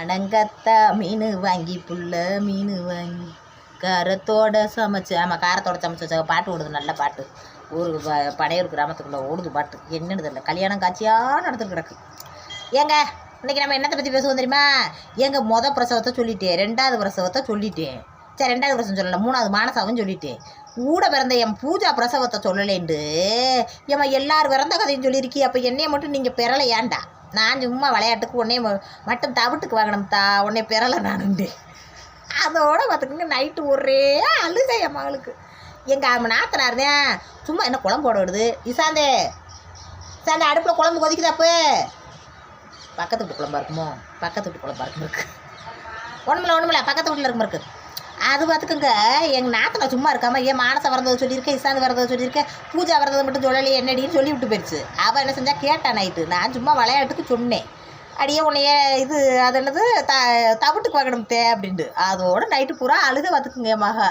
அடங்கத்தா மீன் வாங்கி புள்ள மீன் வாங்கி காரத்தோட சமைச்சு ஆமாம் காரத்தோட சமைச்சு வச்ச பாட்டு ஓடுது நல்ல பாட்டு. ஒரு ப- படையூர் கிராமத்துக்குள்ளே ஓடுது பாட்டு. என்னன்னு தெரியல. கல்யாணம் காட்சியாக நடந்துட்டு கிடக்கு. ஏங்க இன்றைக்கி நம்ம என்னத்தை பற்றி பேசுவோம் தெரியுமா? எங்க மொதல் பிரசவத்தை சொல்லிட்டேன் ரெண்டாவது பிரசவத்தை சொல்லிட்டேன். சரி ரெண்டாவது பிரசவம் சொல்லலை மூணாவது மானசாவும் சொல்லிட்டேன். கூட பிறந்த என் பூஜா பிரசவத்தை சொல்லலேண்டு ஏம்மா எல்லாரும் பிறந்த கதையும் சொல்லியிருக்கி அப்போ என்னையை மட்டும் நீங்கள் பெறலை ஏன்டா நான் சும்மா விளையாட்டுக்கு உடனே மட்டும் தவிட்டுக்கு வாங்கினம்த்தா தா உடனே பிறலை நானுண்டு. அதோட பார்த்துக்கோங்க நைட்டு ஒரே அழுகை என் மகளுக்கு எங்கள் நாத்தனார் தான் சும்மா என்ன குழம்பு போட விடுது இசாந்தே சாந்தே அடுப்பில் குழம்பு கொதிக்குதாப்பு பக்கத்து வீட்டு குழம்பா இருக்குமோ? பக்கத்து வீட்டு குழம்பா இருக்கும் இருக்கு? ஒன்றுமில்ல ஒன்றுமில்ல பக்கத்து வீட்டில் இருக்கும் இருக்குது அது பார்த்துக்கோங்க எங்கள் நாத்தனை சும்மா இருக்காம ஏன் மானசை வரதை சொல்லியிருக்கேன் இசாந்து வரதை சொல்லியிருக்கேன் பூஜா வரதை மட்டும் சொல்லலையே என்னடின்னு சொல்லி விட்டு போயிடுச்சு அவள் என்ன செஞ்சால் கேட்டா நைட்டு நான் சும்மா விளையாட்டுக்கு சொன்னேன். அடியே உன்னைய இது அது என்னது த தவிட்டுக்கு வாங்கணும் தே அப்படின்ட்டு. அதோட நைட்டு பூரா அழுக பார்த்துக்குங்க மகா.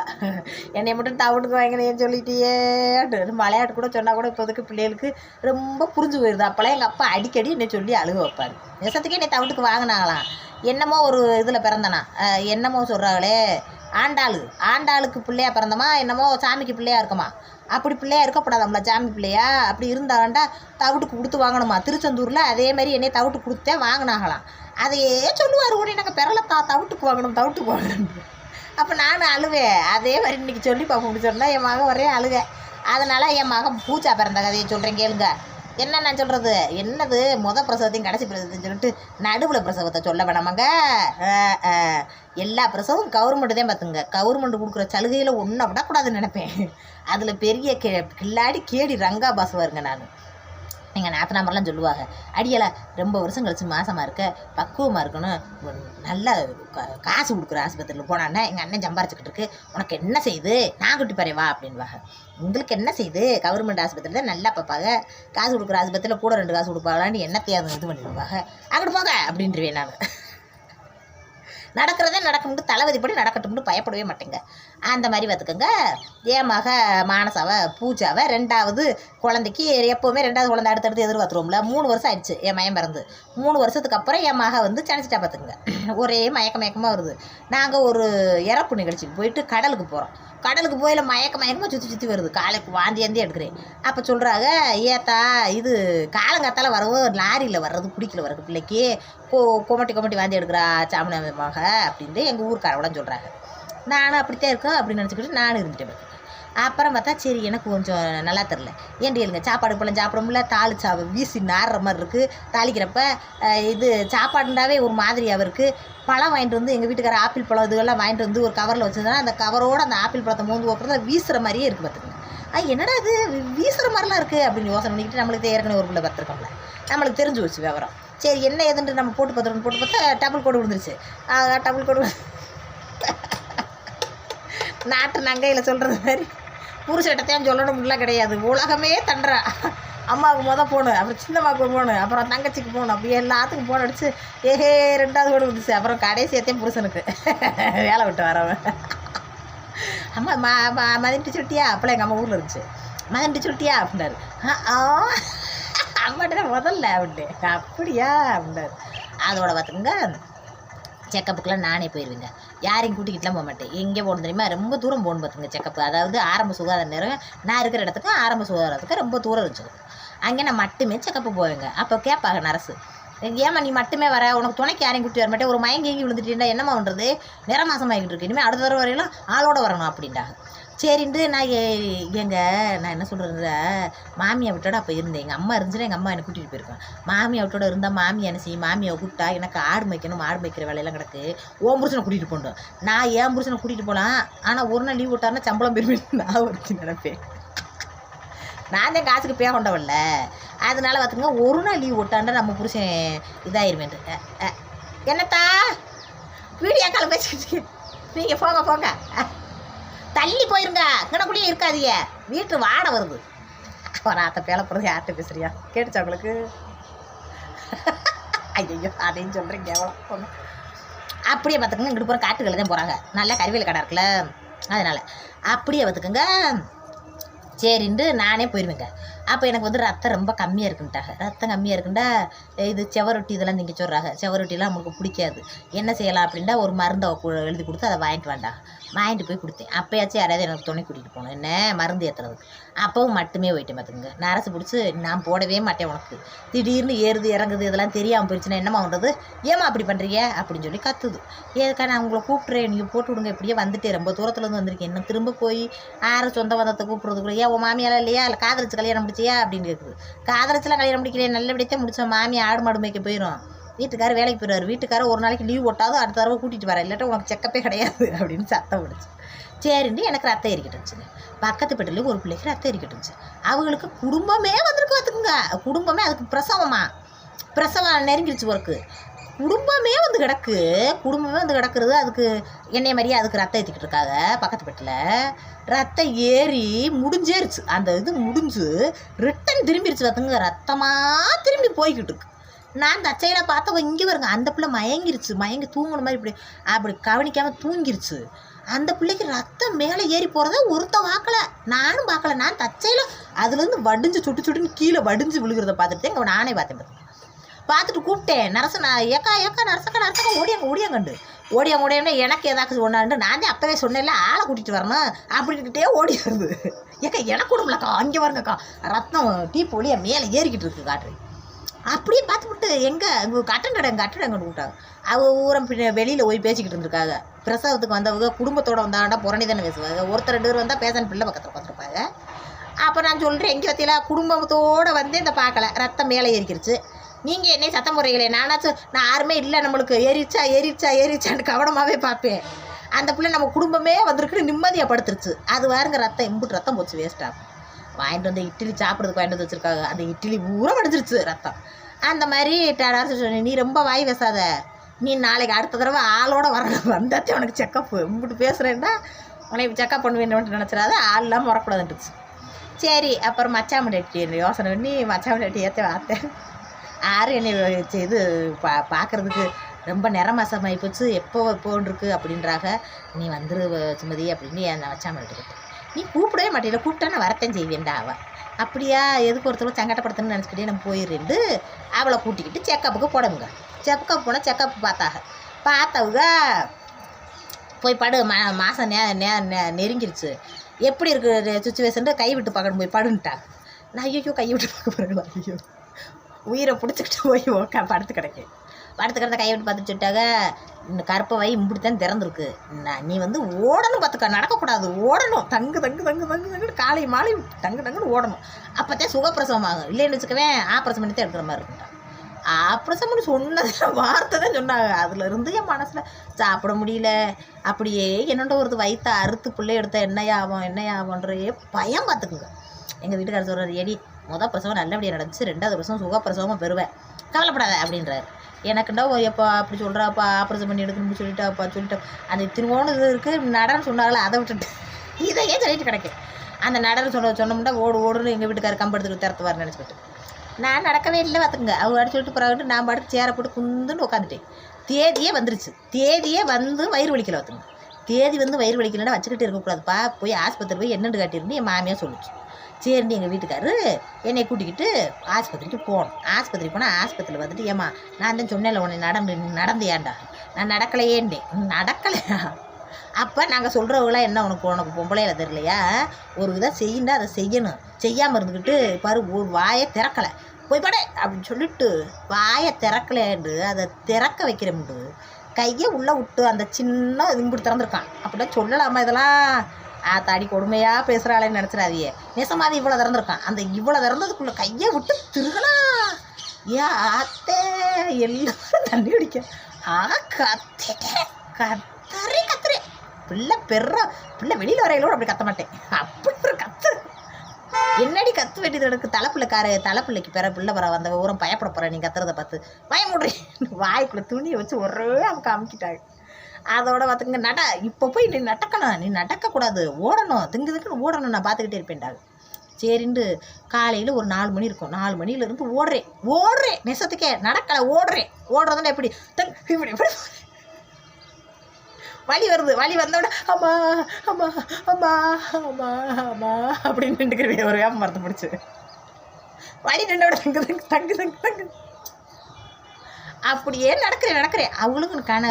என்னை மட்டும் தவிட்டுக்கு வாங்கினேன்னு சொல்லிட்டியேட்டு விளையாட்டு கூட சொன்னால் கூட இப்போதைக்கு பிள்ளைகளுக்கு ரொம்ப புரிஞ்சு போயிடுது அப்போல்லாம் எங்கள் அப்பா அடிக்கடி என்னை சொல்லி அழுக வைப்பாரு. நெசத்துக்கே என்னை தவிட்டுக்கு வாங்கினாங்களாம். என்னமோ ஒரு இதில் பிறந்தனா. என்னமோ சொல்கிறாங்களே ஆண்டாள் ஆண்டாளுக்கு பிள்ளையா பிறந்தமா என்னமோ சாமிக்கு பிள்ளையா இருக்குமா? அப்படி பிள்ளையா இருக்கக்கூடாதாம்ல சாமி பிள்ளையா? அப்படி இருந்தாண்டா தவிட்டுக்கு கொடுத்து வாங்கணுமா? திருச்செந்தூரில் அதே மாதிரி என்னை தவிட்டு கொடுத்தே வாங்கினாங்களாம். அதையே சொல்லுவார் கூட எனக்கு பிறலத்தா தவிட்டுக்கு வாங்கணும் தவிட்டுக்கு வாங்கணும். அப்போ நானும் அழுவேன். அதே மாதிரி இன்றைக்கி சொல்லி பார்ப்போம் சொன்னால் என் மகன் ஒரே அழுவேன் அதனால் என் மகன் பூஜா பிறந்த கதையை சொல்கிறேன் கேளுங்க. என்ன நான் சொல்கிறது என்னது? முத பிரசவத்தையும் கடைசி பிரசவத்தையும் சொல்லிட்டு நடுவில் பிரசவத்தை சொல்ல வேணாமாங்க? எல்லா பிரசவம் கவர்மெண்ட்டு தான் பார்த்துங்க. கவர்மெண்ட் கொடுக்குற சலுகையில் ஒன்றை விடக்கூடாதுன்னு நினைப்பேன். அதில் பெரிய கே கில்லாடி கேடி ரங்கா பாஸ் வருங்க நான். எங்கள் நாத்தனாமரெலாம் சொல்லுவாங்க. அடியலை ரொம்ப வருஷம் கழிச்சு மாசமாக இருக்க பக்குவமாக இருக்கணும் நல்ல கா- காசு கொடுக்குற ஆஸ்பத்திரியில் போனான்னா எங்கள் அண்ணன் சம்பாரிச்சுக்கிட்டு இருக்கு. உனக்கு என்ன செய்யுது நான் குட்டி பாரு வா அப்படின்வாங்க உங்களுக்கு என்ன செய்யுது கவர்மெண்ட் ஆஸ்பத்திரியில் தான் நல்லா பார்ப்பாங்க. காசு கொடுக்குற ஆஸ்பத்திரியில் கூட ரெண்டு காசு கொடுப்பாங்களான்னு என்ன தேவை இது பண்ணிடுவாங்க. அங்கிட்டு போங்க அப்படின்றவேன் நான். நடக்கிறதே நடக்கும்னு தளபதிப்படி நடக்கட்டும்னு பயப்படவே மாட்டேங்க. அந்த மாதிரி பார்த்துக்கோங்க. என் மக மானசாவை பூஜாவை ரெண்டாவது குழந்தைக்கு எப்போவுமே ரெண்டாவது குழந்தை அடுத்தடுத்து எதிர்பார்த்துருவோம்ல. மூணு வருஷம் ஆயிடுச்சு என் மயம் பிறந்து. மூணு வருஷத்துக்கு அப்புறம் என் மக வந்து சனிச்சிட்டா பார்த்துக்குங்க. ஒரே மயக்க மயக்கமாக வருது. நாங்கள் ஒரு இறப்பு நிகழ்ச்சிக்கு போயிட்டு கடலுக்கு போகிறோம் கடலுக்கு போயில மயக்க மயக்கமாக சுற்றி சுற்றி வருது. காலைக்கு வாந்தி ஏந்தி எடுக்கிறேன். அப்போ சொல்கிறாங்க ஏத்தா இது காலங்காத்தால வரவும் லாரியில் வர்றது பிடிக்கல வர்றது பிள்ளைக்கு. கொமட்டி கொமட்டி வாந்தி எடுக்கிறா சாமி மக அப்படின்ட்டு எங்கள் ஊருக்காரவளாம் சொல்கிறாங்க நானும் அப்படித்தான் இருக்கோம் அப்படின்னு நினச்சிக்கிட்டு நானும் இருந்துட்டேன் அப்புறம் பார்த்தா சரி எனக்கு கொஞ்சம் நல்லா தெரில ஏன் இல்லைங்க சாப்பாடு பழம் சாப்பிட தாளி சா வீசி நாடுற மாதிரி இருக்குது தாளிக்கிறப்ப இது சாப்பாடுண்டாவே ஒரு மாதிரியாக இருக்குது பழம் வாங்கிட்டு வந்து எங்கள் வீட்டுக்கார ஆப்பிள் பழம் இதுகெல்லாம் வாங்கிட்டு வந்து ஒரு கவரில் வச்சுருந்தா அந்த கவரோட அந்த ஆப்பிள் பழத்தை மூந்து வைக்கிறத வீசுகிற மாதிரியே இருக்குது பார்த்துக்கோங்க. ஆ என்னடா இது? வீசுகிற மாதிரிலாம் இருக்குது அப்படின்னு யோசனை பண்ணிக்கிட்டு நம்மளுக்கு ஏற்கனவே ஒரு பிள்ளை பார்த்துருக்கோம்ல நம்மளுக்கு தெரிஞ்சு வச்சு விவரம். சரி என்ன ஏதுன்ட்டு நம்ம போட்டு பார்த்துருக்கோம் போட்டு பார்த்தா டபுள் கோடு விழுந்துருச்சு. டபுள் கோடு நாட்டு நங்கையில் சொல்கிறது மாதிரி. புருஷட்டத்தையும் சொல்லணும்லாம் கிடையாது. உலகமே தண்டுறா அம்மாவுக்கு மொதல் போகணும் அப்புறம் சின்னம்மாவுக்கு போகணும் அப்புறம் தங்கச்சிக்கு போகணும் அப்படி எல்லாத்துக்கும் போன அடிச்சு ஏஹே ரெண்டாவது கூட வந்துச்சு. அப்புறம் கடைசியத்தையும் புருஷனுக்கு. வேலை விட்டு வரவன். அம்மா ம ம- மதன் சொல்லிட்டியா அப்போலாம் எங்கள் அம்மா ஊரில் இருந்துச்சு. மதன் டிச்சுட்டியா அப்படின்னாரு. ஆ ஆ. அம்மாட்ட முதல்ல அப்படின்ட்டு அப்படியா? அப்படின்னாரு. அதோட பார்த்துங்க செக்கப்புக்கெலாம் நானே போயிடுவேங்க யாரையும் கூட்டிக்கிட்டுலாம் போக மாட்டேன். எங்கே போகணும் தெரியுமா? ரொம்ப தூரம் போகணும் பார்த்துங்க செக்கப்பு அதாவது ஆரம்ப சுகாதார நேரம் நான் இருக்கிற இடத்துக்கு ஆரம்ப சுகாதாரத்துக்கு ரொம்ப தூரம் இருந்துச்சு. அங்கே நான் மட்டுமே செக்கப்பு போவேங்க. அப்போ கேட்பாங்க நரசு ஏம்மா நீ மட்டுமே வர? உனக்கு துணைக்கு யாரையும் கூட்டி வர மாட்டேன். ஒரு மயங்கி விழுந்துட்டீங்கன்னா என்னம்மா பண்ணுறது நிற மாசமாகிட்டு இருக்கு. இனிமேல் அடுத்த தடவை வரையிலும் ஆளோட வரணும் அப்படின்ட்டாங்க சரின்ட்டு நான் எ- எங்க நான் என்ன சொல்கிறது மாமியை விட்டோட அப்போ இருந்தேன். எங்கள் அம்மா இருந்துச்சுன்னா எங்கள் அம்மா என்னை கூட்டிகிட்டு போயிருக்கேன் மாமியை விட்டோட இருந்தால் மாமி என்ன செய்யும்? மாமியை கூப்பிட்டா எனக்கு ஆடு மேய்க்கணும் ஆடு மேய்க்கிற வேலையெல்லாம் கிடக்கு. ஓம் புருஷனை கூட்டிகிட்டு போகணும். நான் ஏன் புருஷனை கூட்டிகிட்டு போகலாம். ஆனால் ஒரு நாள் லீவ் விட்டாருன்னா சம்பளம் பெருமை நான் ஒருத்தி நினைப்பேன். நான் தான் காசுக்கு பே கொண்டவல்ல அதனால பார்த்துங்க ஒரு நாள் லீவ் விட்டாண்டா நம்ம புருஷன் இதாயிருமேன்ட்டு. என்னத்தா? வீடியோ கால் பேசிக்கிட்டு நீங்கள் போங்க போங்க. தள்ளி போயிருங்க. கிடக்குள்ளேயே இருக்காதீங்க. வீட்டு வாடை வருது. ஒரு ஆத்த பேல போகிறது யார்கிட்ட பேசுறியா? கேட்டுச்சா உங்களுக்கு? ஐயோ அதையும் சொல்கிறேன் கேவலம். அப்படியே பார்த்துக்கங்க இங்கிட்டு போகிற காட்டுகளில் தான் போகிறாங்க நல்லா கருவியில் கடை இருக்குல்ல. அதனால் அப்படியே பார்த்துக்கோங்க. சரின்ட்டு நானே போயிடுவேங்க அப்போ எனக்கு வந்து ரத்தம் ரொம்ப கம்மியாக இருக்குன்ட்டாங்க. ரத்தம் கம்மியாக இருக்குண்டா இது செவரொட்டி இதெல்லாம் நீங்கள் சொல்கிறாங்க செவரொட்டிலாம் அவங்களுக்கு பிடிக்காது. என்ன செய்யலாம் அப்படின்டா ஒரு மருந்தை கு- எழுதி கொடுத்து அதை வாங்கிட்டு வேண்டாம் வாங்கிட்டு போய் கொடுத்தேன். அப்போயாச்சும் யாராவது எனக்கு துணை கூட்டிகிட்டு போகணும். என்ன? மருந்து ஏற்றுறதுக்கு அப்போவும் மட்டுமே போயிட்டேன் பார்த்துக்குங்க நரசு பிடிச்சி நான் போடவே மாட்டேன் உனக்கு. திடீர்னு ஏறுது இறங்குது இதெல்லாம் தெரியாமல் போயிடுச்சுன்னா என்னம்மா பண்ணுறது ஏம்மா அப்படி பண்ணுறீங்க அப்படின்னு சொல்லி கத்துது. ஏதுக்கா நான் உங்களை கூப்பிட்றேன். நீங்கள் போட்டு விடுங்க. இப்படியே வந்துட்டே ரொம்ப தூரத்துலேருந்து வந்திருக்கேன். இன்னும் திரும்ப போய் ஆறு சொந்த பந்தத்தை கூப்பிட்றதுக்குள்ள ஏன் உன் மாமியாலாம் இல்லையா? இல்லை காதலிச்சு கல்யாணம் முடிச்சியா அப்படின்னு கேட்குது காதலிச்சுலாம் கல்யாணம் முடிக்கலையே நல்லபடியாக முடிச்சோம். மாமி ஆடு மாடு மேய்க்க போயிடும் வீட்டுக்காரர் வேலைக்கு போயிடுவார். வீட்டுக்காரர் ஒரு நாளைக்கு லீவ் போட்டாலும் அடுத்த தடவை கூட்டிகிட்டு வரேன் இல்லாட்டா உனக்கு செக்கப்பே கிடையாது அப்படின்னு சத்தம் பிடிச்சி. சரின்ட்டு எனக்கு ரத்தம் ஏறிக்கிட்டுருச்சுங்க பக்கத்து பெட்டில் ஒரு பிள்ளைக்கு ரத்தம் ஏறிக்கிட்டுருச்சு அவங்களுக்கு குடும்பமே வந்திருக்கு பார்த்துக்குங்க. குடும்பமே அதுக்கு பிரசவமா. பிரசவம் நெருங்கிடுச்சு ஒர்க்கு குடும்பமே வந்து கிடக்கு. குடும்பமே வந்து கிடக்குறது அதுக்கு என்னைய மாதிரியே அதுக்கு ரத்தம் ஏற்றிக்கிட்டு இருக்காங்க பக்கத்து பெட்டில் ரத்தம் ஏறி முடிஞ்சேருச்சு. அந்த இது முடிஞ்சு ரிட்டன் திரும்பிடுச்சு பார்த்துங்க ரத்தமாக திரும்பி போய்கிட்டு இருக்கு. நான் தச்சையில பார்த்தவ இங்கே வருங்க அந்த பிள்ளை மயங்கிருச்சு. மயங்கி தூங்குன மாதிரி இப்படி அப்படி கவனிக்காமல் தூங்கிருச்சு. அந்த பிள்ளைக்கு ரத்தம் மேலே ஏறி போகிறத ஒருத்த பார்க்கல நானும் பார்க்கல நான் தச்சையில் அதுலேருந்து வடிஞ்சு சுட்டு சுட்டுன்னு கீழே வடிஞ்சு விழுகிறத பார்த்துட்டு நானே பார்த்தேன் பாத்துக்க. பார்த்துட்டு கூப்பிட்டேன். நரச நான் ஏக்கா ஏக்கா நரசக்கா நரசக்கா ஓடியாங்க ஓடியாங்கண்டு ஓடியாங்க ஓடியாங்க எனக்கு ஏதாச்சும் ஒன்றாண்டு நான் தான் அப்போவே சொன்னேன்ல ஆளை கூட்டிகிட்டு வரணும் அப்படின்னுக்கிட்டே ஓடி வருது. ஏக்கா எனக்கு கொடுக்கலக்கா அங்கே வருங்கக்கா. ரத்தம் டீப் ஒளியா மேலே ஏறிக்கிட்டு இருக்கு காட்டுறேன் அப்படியே பார்த்துவிட்டு எங்கே கட்டண்டடை எங்கள் கட்டடங்க விட்டாங்க அவ ஊரம் பின்ன வெளியில் போய் பேசிக்கிட்டு இருந்திருக்காங்க. பிரசவத்துக்கு வந்தவங்க குடும்பத்தோட வந்தாண்டா புறணி தானே பேசுவாங்க. ஒருத்தர் ரெண்டு பேர் வந்தால் பேசன் பிள்ளை பக்கத்தில் உட்காந்துருப்பாங்க அப்போ நான் சொல்கிறேன் எங்கே பற்றியில குடும்பத்தோடு வந்து இந்த பார்க்கல. ரத்தம் மேலே ஏறிக்கிருச்சு. நீங்கள் என்ன சத்தம் முறைகளே நானாச்சும் நான் யாருமே இல்லை நம்மளுக்கு. எரிச்சா எரிச்சா எரிச்சான்னு கவனமாகவே பார்ப்பேன். அந்த பிள்ளை நம்ம குடும்பமே வந்திருக்குன்னு நிம்மதியாக படுத்துருச்சு. அது வாருங்க ரத்தம் இம்புட்டு ரத்தம் போச்சு வேஸ்ட்டாக வாங்கிட்டு வந்து இட்லி சாப்பிட்றதுக்கு வாங்கிட்டு வந்து வச்சுருக்காங்க. அந்த இட்லி பூரா வடிஞ்சிருச்சு ரத்தம். அந்த மாதிரி டாக்டர் சொன்னேன் நீ ரொம்ப வாய் பேசாத. நீ நாளைக்கு அடுத்த தடவை ஆளோட வரணும் வந்தாத்தே உனக்கு செக்கப் இம்பிட்டு பேசுகிறேன்னா உனக்கு செக்கப் பண்ணுவேன்னு நினச்சிடாத. ஆள் இல்லாமல் வரக்கூடாதுன்ட்டுச்சு சரி அப்புறம் மச்சாமட்டி யோசனை பண்ணி மச்சாமட்டி ஏற்ற பார்த்தேன் ஆறு என்னை வச்சு இது பா பார்க்குறதுக்கு ரொம்ப நிறமாசமாகி போச்சு எப்போ போன்ருக்கு அப்படின்றாக அப்படின்றாங்க நீ வந்துரு சுமதி அப்படின்னு என் வச்சாமட்டு நீ கூப்பிடவே மாட்டேல கூப்பிட்டா நான் வரத்தேன் செய்வேன்டா அவள் அப்படியா? எதுக்கு ஒருத்தர் சங்கடப்படுத்தணும்னு நினச்சிக்கிட்டே நம்ம போயிடுண்டு அவளை கூட்டிக்கிட்டு செக்கப்புக்கு போடவுங்க செக்கப் போனால் செக்கப் பார்த்தாங்க பார்த்தவங்க போய் படு மா மாதம் நே நே நெருங்கிருச்சு. எப்படி இருக்கு சுச்சுவேஷன் கை விட்டு பார்க்கணும் போய் படுன்ட்டாங்க. நான் ஐயோ கை விட்டு பார்க்க போகிறேன் ஐயோ. உயிரை பிடிச்சிக்கிட்டு போய் உக்கா படுத்து கிடக்கு. படுத்து கிடந்த கையை விட்டு பார்த்துட்டு சொல்லிட்டாங்க இந்த கருப்பை வை இப்படி தான் திறந்துருக்கு. நான் நீ வந்து ஓடணும் பார்த்துக்க நடக்கக்கூடாது ஓடணும். தங்கு தங்கு தங்கு தங்கு தங்குன்னு காலை மாலை தங்கு தங்குன்னு ஓடணும். அப்போத்தான் சுகப்பிரசவம் ஆகும் இல்லைன்னு வச்சுக்கவே ஆப்ரேஷன் பண்ணி தான் எடுக்கிற மாதிரி இருக்கும் ஆப்ரேஷன் பண்ணி சொன்னது வார்த்தை தான் சொன்னாங்க. அதில் இருந்து என் மனசில் சாப்பிட முடியல. அப்படியே என்னோட ஒரு வயிற்ற அறுத்து பிள்ளை ஆகும் என்னையாகும் ஆகும்ன்றே பயம் பார்த்துக்குங்க. எங்கள் வீட்டுக்காரர் சொல்கிறார் எடி முத பிரசவம் நல்லபடியாக நடந்துச்சு ரெண்டாவது பிரசவம் சுகப்பிரசவமாக பெறுவேன். கவலைப்படாத அப்படின்றாரு. எனக்குண்டா ஓ எப்போ அப்படி சொல்கிறாப்பா ஆப்ரேஷன் பண்ணி எடுக்கணும்னு சொல்லிட்டாப்பா சொல்லிட்டு அந்த திருவோணம் இது இருக்குது நடன்னு சொன்னாங்களே அதை விட்டுட்டு. இதையே சொல்லிட்டு கிடைக்கும் அந்த நடன்னு சொன்ன சொன்னோம்னா ஓடு ஓடுன்னு எங்கள் வீட்டுக்காரர் கம்பெடுத்துட்டு திறத்துவார் நினச்சிக்கிட்டு. நான் நடக்கவே இல்லை பார்த்துங்க அவங்க அடிச்சு விட்டு பிறகு நான் பாட்டுக்கு சேரை போட்டு குந்துன்னு உட்காந்துட்டேன் தேதியே வந்துருச்சு. தேதியே வந்து வயிறு வலிக்கல பார்த்துங்க தேதி வந்து வயிறு வலிக்கலன்னா வச்சுக்கிட்டு இருக்கக்கூடாதுப்பா. போய் ஆஸ்பத்திரி போய் என்னென்னு காட்டிருந்து என் மாமியாக சொல்லுச்சு. சரின்னு எங்கள் வீட்டுக்காரு. என்னை கூட்டிக்கிட்டு ஆஸ்பத்திரிக்கு போனோம் ஆஸ்பத்திரி போனால் ஆஸ்பத்திரியில் வந்துட்டு ஏம்மா நான் தான் சொன்னேன்ல உன்னை நடந்து நடந்தியாண்டா? நான் நடக்கலையேண்டேன் நடக்கலையா? அப்போ நாங்கள் சொல்கிறவங்களாம் என்ன உனக்கு உனக்கு பொம்பளையில் தெரியலையா? ஒரு விதம் செய்யுண்டா அதை செய்யணும். செய்யாமல் இருந்துக்கிட்டு பாரு ஒரு வாயை திறக்கலை. போய் படே அப்படின்னு சொல்லிட்டு வாயை திறக்கலேண்டு அதை திறக்க வைக்கிறமுண்டு கையை உள்ளே விட்டு அந்த சின்ன இம்புட்டு திறந்துருக்கான். அப்படின்னா சொல்லலாமா இதெல்லாம்? ஆ தாடி கொடுமையாக பேசுகிறாளேன்னு நினச்சிடாதியே நெசமாதி இவ்வளோ திறந்துருக்கான். அந்த இவ்வளோ திறந்ததுக்குள்ளே கையை விட்டு திருகலாம் ஏ ஆத்தே எல்லாரும் தண்ணி குடிக்க. ஆ கத்தே கத்தறி கத்துறே. பிள்ளை பெற பிள்ளை வெளியில் வரையிலோட அப்படி கத்த மாட்டேன். அப்படி ஒரு கத்து. என்னடி கத்து வேண்டியது எனக்கு தலைப்பிள்ளைக்காரு தலைப்பிள்ளைக்கு பிற பிள்ளை வர வந்த ஊரம் பயப்பட போகிறேன் நீ கத்துறதை பார்த்து. பயமுடுறேன் வாய்க்குள்ளே துணியை வச்சு ஒரே அவங்க அமுக்கிட்டாங்க. அதோட பார்த்துங்க நட இப்போ போய் நீ நடக்கணும். நீ நடக்கக்கூடாது. ஓடணும். திங்கு திங்குன்னு ஓடணும். நான் பார்த்துக்கிட்டே இருப்பேன்டாங்க சரின்ட்டு காலையில் ஒரு நாலு மணி இருக்கும். நாலு மணியிலேருந்து ஓடுறேன். ஓடுறேன். நெசத்துக்கே. நடக்கலை. ஓடுறேன். ஓடுறதுன்னா எப்படி? தங் இப்படி இப்படி. வலி வருது. வலி வந்தோட அம்மா அம்மா அம்மா அம்மா அம்மா அப்படின்னு நின்றுக்கிறேன் ஒரு வேப்ப மரத்தை பிடிச்சி. வழி நின்னோட தங்கு தங்கு தங்கு தங்கு தங்கு. அப்படியே நடக்கிறேன் நடக்கிறேன். அவளுக்கு கண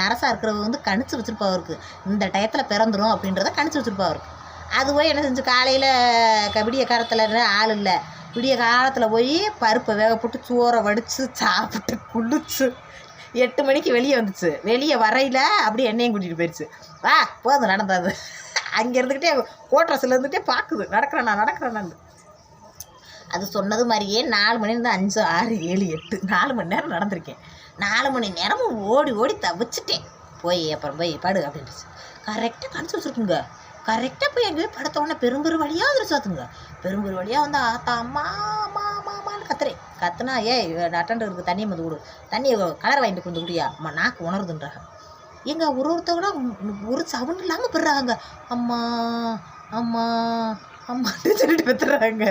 நரசாக இருக்கிறவங்க வந்து கணிச்சு வச்சுருப்பா அவருக்கு. இந்த டயத்தில் பிறந்துரும் அப்படின்றத கணிச்சு வச்சுருப்பா அவருக்கு. அது போய் என்ன செஞ்சு காலையில் விடிய காலத்தில் ஆள் இல்லை. விடிய காலத்தில் போய் பருப்பை வேக போட்டு சோறை வடித்து சாப்பிட்டு குளிச்சு எட்டு மணிக்கு வெளியே வந்துச்சு. வெளியே வரையில் அப்படியே எண்ணெயும் கூட்டிகிட்டு போயிடுச்சு வா போதும் நடந்தது. அங்கே இருந்துக்கிட்டே கோட்ரஸில் இருந்துகிட்டே பார்க்குது. நடக்கிறேன் நான் நடக்கிறேன் நான். அது சொன்னது மாதிரியே நாலு மணிலேருந்து அஞ்சு ஆறு ஏழு எட்டு நாலு மணி நேரம் நடந்திருக்கேன். நாலு மணி நேரமும் ஓடி ஓடி தவிச்சிட்டேன். போய் அப்புறம் போய் படு அப்படின்ட்டு கரெக்டாக கணிச்சு வச்சுருக்குங்க. கரெக்டாக போய் எங்கேயும் படுத்த உடனே பெரும்பெரு வழியாக வந்துருச்சு பார்த்துங்க. பெரும்பெரு வழியாக வந்து ஆத்தா அம்மா அம்மா அம்மா அம்மான்னு கத்துறேன். கத்துனா ஏய் அட்டண்டருக்கு தண்ணியை வந்து கொடு. தண்ணியை கலர் வாங்கிட்டு கொண்டு குடியா அம்மா நாக்கு உணருதுன்றாங்க. எங்கள் ஒரு ஒருத்தவங்க ஒரு சவுண்ட் இல்லாமல் பெறாங்க அம்மா அம்மா அம்மான்னு சொல்லிட்டு பெற்றுறாங்க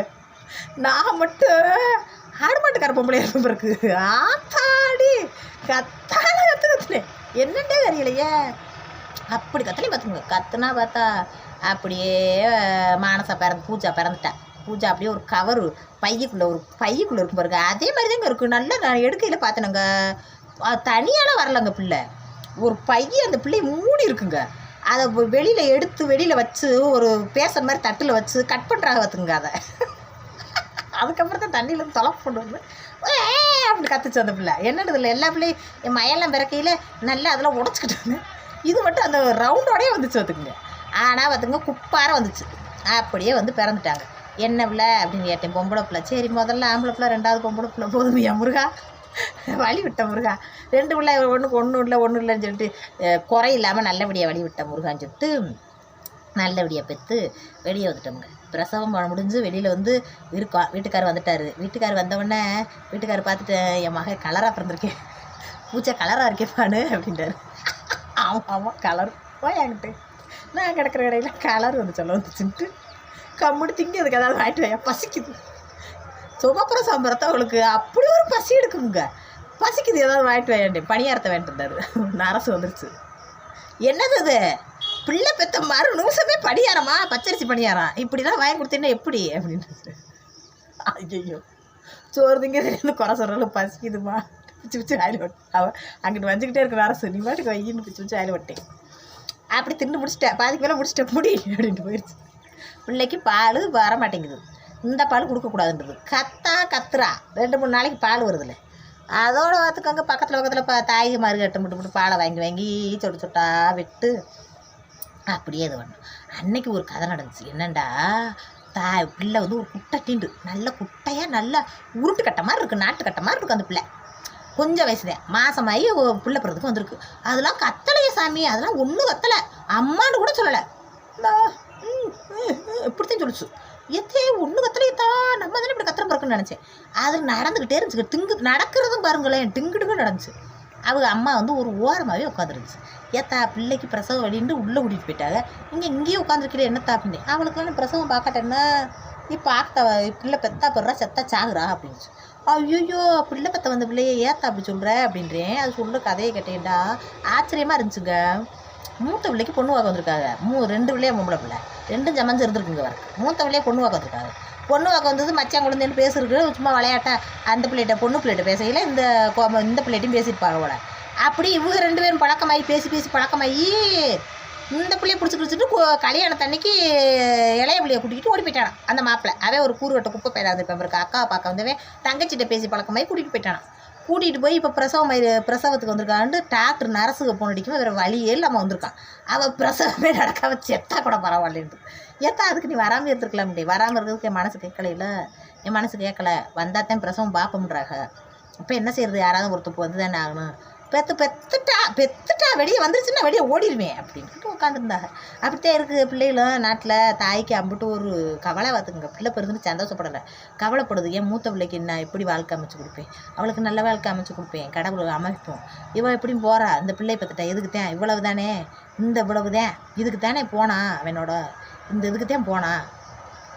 நான் மட்டும் ஆடு மாட்டுக்கார பொம்பளை இருக்கும் பிறகு ஆத்தாடி கத்தால கத்து கத்துனேன் என்னண்டே தெரியலையே. அப்படி கத்தலையும் பார்த்துங்க கத்துனா பார்த்தா அப்படியே மானசா பிறந்து பூஜா பிறந்துட்டா. பூஜா அப்படியே ஒரு கவரு பையக்குள்ளே ஒரு பையக்குள்ளே இருக்கும் பாருங்க. அதே மாதிரி தாங்க இருக்கும் நல்லா நான் எடுக்கையில் பார்த்தேனுங்க. தனியாலாம் வரலங்க பிள்ளை. ஒரு பையன் அந்த பிள்ளை மூடி இருக்குங்க. அதை வெளியில் எடுத்து வெளியில் வச்சு ஒரு பேசுகிற மாதிரி தட்டில் வச்சு கட் பண்ணுறாங்க பார்த்துங்க அதை. அதுக்கப்புறம் தான் தண்ணியிலேருந்து தொலை கொண்டு வந்து ஏ அப்படி கத்துச்சு அந்த பிள்ளை. என்னது இல்லை எல்லா பிள்ளையும் என் மயெல்லாம் பிறக்கையில் நல்லா அதெல்லாம் உடச்சிக்கிட்டாங்க. இது மட்டும் அந்த ரவுண்டோடயே வந்துச்சு பார்த்துக்குங்க ஆனால் பார்த்துங்க குப்பார வந்துச்சு. அப்படியே வந்து பிறந்துட்டாங்க. என்ன பிள்ளை? அப்படின்னு கேட்டேன். பொம்பளை பிள்ளை. சரி முதல்ல ஆம்பளை பிள்ளை ரெண்டாவது பொம்பளை பிள்ளை. போதுமையா முருகா. வழி விட்ட முருகா. ரெண்டு பிள்ளை ஒன்றுக்கு ஒன்றும் இல்லை ஒன்றும் இல்லைன்னு சொல்லிட்டு குறை இல்லாமல் நல்லபடியாக வழி விட்ட முருகான்னு சொல்லிட்டு நல்லபடியாக பெற்று வெளியே வந்துட்டோமுங்க. பிரசவம் பண்ண முடிஞ்சு வெளியில் வந்து இருக்கா வீட்டுக்கார் வந்துட்டார். வீட்டுக்கார் வந்தவுடனே வீட்டுக்கார் பார்த்துட்டு என் மகன் கலராக பிறந்திருக்கேன் பூச்சா கலராக இருக்கேப்பானு அப்படின்றாரு ஆமாம் ஆமாம் கலர் போய் என்கிட்ட. நான் கிடக்கிற கடையில் கலர் வந்து சொல்ல வந்துச்சுன்ட்டு கம்முடி திங்க அதுக்கு வாங்கிட்டு வாயா பசிக்குது. சுமப்புற சாம்பரத்தை அவளுக்கு அப்படி ஒரு பசி எடுக்குங்க. பசிக்குது ஏதாவது வாங்கிட்டு வாயாண்டே பணியாரத்தை வேண்டியிருந்தாரு நரசு வந்துருச்சு. என்னது அது பிள்ளை பெத்த மறு நிமிஷமே பணியாரமா பச்சரிசி பணியாரம் இப்படிலாம் வாங்கி கொடுத்தீங்கன்னா எப்படி? அப்படின்னு. ஐயோ சோறு திங்கிறது குறை சொல்கிறாலும் பசிக்குதுமா? பிச்சு பிச்சு ஆயில் விட்டு அவன் அங்கிட்டு வஞ்சிக்கிட்டே இருக்க அரசு நீ பாட்டுக்கு வையின்னு பிச்சு பிச்சு ஆயில் விட்டேன். அப்படி தின்னு முடிச்சிட்டேன். பாதிக்கு மேலே முடிச்சிட்டேன். முடி அப்படின்ட்டு போயிடுச்சு பிள்ளைக்கு பால் வர மாட்டேங்குது. இந்த பால் கொடுக்கக்கூடாதுன்றது கத்தா கத்துறா. ரெண்டு மூணு நாளைக்கு பால் வருதுல்ல அதோட பார்த்துக்கோங்க பக்கத்தில் பக்கத்தில் இப்போ தாய்க மாறு கட்டு முட்டு முட்டு பாலை வாங்கி வாங்கி சொட்டு சொட்டா விட்டு அப்படியே இது பண்ணும். அன்னைக்கு ஒரு கதை நடந்துச்சு. என்னண்டா? தா பிள்ளை வந்து ஒரு குட்டை டீண்டு நல்ல குட்டையாக நல்லா உருட்டு கட்ட மாதிரி இருக்குது நாட்டு கட்ட மாதிரி இருக்குது அந்த பிள்ளை. கொஞ்சம் வயசுதான் மாசமாயி பிள்ளை பிறதுக்கு வந்திருக்கு. அதெல்லாம் கத்தலையே சாமி. அதெல்லாம் ஒன்றும் கத்தலை. அம்மான்னு கூட சொல்லலை. இப்படித்தான் சொல்லிச்சு. எத்தே ஒன்று கத்தலையத்தா நம்ம தானே இப்படி கத்திரம் பிறக்குன்னு நினச்சேன். அது நடந்துக்கிட்டே இருந்துச்சு. திங்கு நடக்கிறதும் பாருங்களேன். டிங்கு நடந்துச்சு. அவங்க அம்மா வந்து ஒரு ஓரமாகவே உட்காந்துருந்துச்சு ஏத்தா பிள்ளைக்கு பிரசவம் வழின்ட்டு உள்ளே கூட்டிகிட்டு போயிட்டாங்க. இங்கே இங்கேயே உட்காந்துருக்கிறேன் என்ன அப்படின்னு அவளுக்கு பிரசவம் பார்க்கட்டேன்னா நீ பார்த்த பிள்ளை பெத்தா போடுறா செத்தா சாகுறா அப்படின்ச்சு ஐயோ பிள்ளை பெத்த வந்த பிள்ளைய ஏத்தா அப்படி சொல்கிற அப்படின்றேன். அது சொல்ல கதையை கேட்டேன்டா. ஆச்சரியமாக இருந்துச்சுங்க. மூத்த பிள்ளைக்கு பொண்ணு வாக்க வந்திருக்காங்க. மூ ரெண்டு பிள்ளைய பொம்பளை பிள்ளை. ரெண்டும் ஜமஞ்சு இருந்திருக்குங்க வர மூத்த பிள்ளைய பொண்ணு வாக்க வந்திருக்காங்க. பொண்ணு பார்க்க வந்தது மச்சான் குழந்தைன்னு பேசுறது சும்மா விளையாட்டா அந்த பிள்ளைகிட்ட பொண்ணு பிள்ளைகிட்ட பேசையில் இந்த கோ- இந்த பிள்ளைகிட்டையும் பேசியிருப்பாங்க போல. அப்படி இவங்க ரெண்டு பேரும் பழக்கமாகி பேசி பேசி பழக்கமாகி இந்த பிள்ளைய பிடிச்சி பிடிச்சிட்டு கல்யாணத்தன்னைக்கு இளைய பிள்ளைய கூட்டிகிட்டு ஓடி போயிட்டானான் அந்த மாப்பிள்ளை. அவன் ஒரு கூறுவட்ட குப்பை பையனாக இருந்திருப்பான் இருக்கு அக்காவை பார்க்க வந்தவன் தங்கச்சிட்ட பேசி பழக்கமாகி கூட்டிகிட்டு போயிட்டானான் கூட்டிகிட்டு போய் இப்போ பிரசவம் பிரசவத்துக்கு வந்திருக்கான்ட்டு டாக்டர் நரசுக்கு போன் அடிக்கும் வேறு வழியே இல்லாமல் வந்திருக்கான். அவள் பிரசவமே நடக்காம செத்தா கூட பரவாயில்லைன்ட்டு. ஏத்தா அதுக்கு நீ வராமல் இருந்திருக்கலாம்டே வராமல் இருக்கிறதுக்கு என் மனசு கேட்கல என் மனசு கேட்கல. வந்தால் தான் பிரசவம் பார்ப்போம்ன்றாங்க இப்போ என்ன செய்யறது யாராவது ஒருத்தர் வந்து தானே ஆகணும். பெத்து பெத்துட்டா பெத்துட்டா வெளியே வந்துருச்சுன்னா வெளியே ஓடிடுவேன் அப்படின்ட்டு உட்காந்துருந்தாங்க அப்படித்தான் இருக்குது பிள்ளைகளும் நாட்டில். தாய்க்கு அம்பிட்டு ஒரு கவலை பார்த்துக்குங்க பிள்ளை பிறந்துட்டு சந்தோஷப்படலை. கவலைப்படுது. என் மூத்த பிள்ளைக்கு நான் எப்படி வாழ்க்கை அமைச்சு கொடுப்பேன்? அவளுக்கு நல்ல வாழ்க்கை அமைச்சு கொடுப்பேன். கடவுள் அமைப்போம். இவள் எப்படியும் போகிறா இந்த பிள்ளை பத்துட்டா எதுக்கு தான் இவ்வளவு தானே இந்த இவ்வளவு தான் இதுக்கு தானே போனான் அவனோட இந்த இதுக்கு தான் போனா?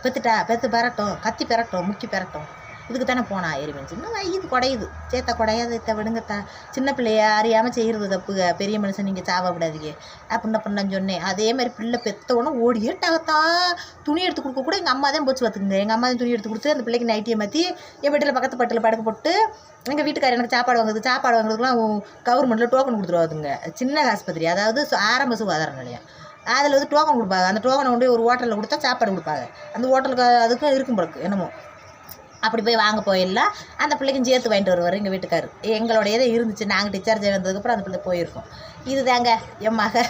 பெத்துட்டா பெத்து பெறட்டும். கத்தி பெறட்டும். முக்கி பெறட்டும். இதுக்கு தானே போனா ஏறி சின்ன இன்னும் வையுது குடையுது. சேத்த குடையாது இத்த த சின்ன பிள்ளைய அறியாமல் செய்கிறது தப்புக பெரிய மனுஷன் நீங்கள் சாவப்படாதீங்க அப்படின்னு பண்ணான்னு சொன்னேன். அதே மாதிரி பிள்ளை பெத்தவொன்னே ஓடியே டகத்தா துணி எடுத்து கொடுக்க கூட எங்கள் அம்மா தான் போச்சு பார்த்துக்குங்க. எங்கள் அம்மா தான் துணி எடுத்து கொடுத்து அந்த பிள்ளைக்கு நைட்டியை மாற்றி என் வீட்டில் பக்கத்து பட்டில் படுக்க போட்டு எங்கள் வீட்டுக்காரர் எனக்கு சாப்பாடு வாங்குறது சாப்பாடு வாங்குறதுக்குலாம் கவர்மெண்ட்டில் டோக்கன் கொடுத்துருவாதுங்க சின்ன ஆஸ்பத்திரி அதாவது சு- ஆரம்ப சுகாதார நிலையம். அதில் வந்து டோக்கன் கொடுப்பாங்க. அந்த டோக்கனை கொண்டு ஒரு ஹோட்டலில் கொடுத்தா சாப்பாடு கொடுப்பாங்க. அந்த ஹோட்டலுக்கு அதுக்கும் இருக்கும் பிறகு என்னமோ. அப்படி போய் வாங்க போயிடலாம். அந்த பிள்ளைக்கும் சேர்த்து வாங்கிட்டு வருவார் எங்கள் வீட்டுக்காரர் எங்களுடையதே இருந்துச்சு. நாங்கள் டிஸ்சார்ஜ் வந்ததுக்கப்புறம் அந்த பிள்ளை போயிருக்கோம். இது தாங்க என் மக.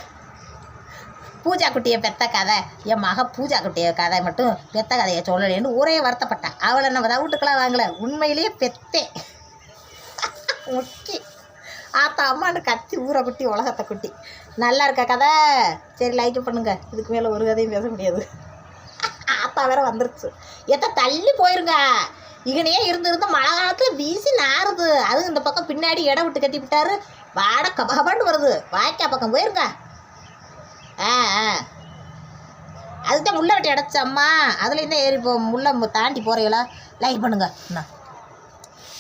பூஜா குட்டியை பெத்த கதை. என் மக பூஜா குட்டியை கதை மட்டும் பெத்த கதையை சொல்லலேன்னு ஒரே வருத்தப்பட்டான். அவளை நம்ம வீட்டுக்கெல்லாம் வாங்கல. உண்மையிலேயே பெத்தேன் முக்கி. ஆத்தா அம்மான்னு கத்தி ஊரை குட்டி உலகத்தை குட்டி. நல்லா இருக்கா கதை? சரி லைக் பண்ணுங்க. இதுக்கு மேலே ஒரு கதையும் பேச முடியாது. ஆத்தா வேற வந்துருச்சு. எத்த தள்ளி போயிருங்க. இங்கனையே இருந்து இருந்து மழை காலத்தில் வீசி நாறுது. அது இந்த பக்கம் பின்னாடி இடம் விட்டு கட்டி விட்டாரு. வாட கபகபான்னு வருது. வாய்க்கா பக்கம் போயிருங்க. ஆ ஆ. அதுதான் முள்ள வெட்டி அடைச்சம்மா அதுலேருந்து ஏறி போ முள்ள தாண்டி போகிறீங்களா லைக் பண்ணுங்க. என்ன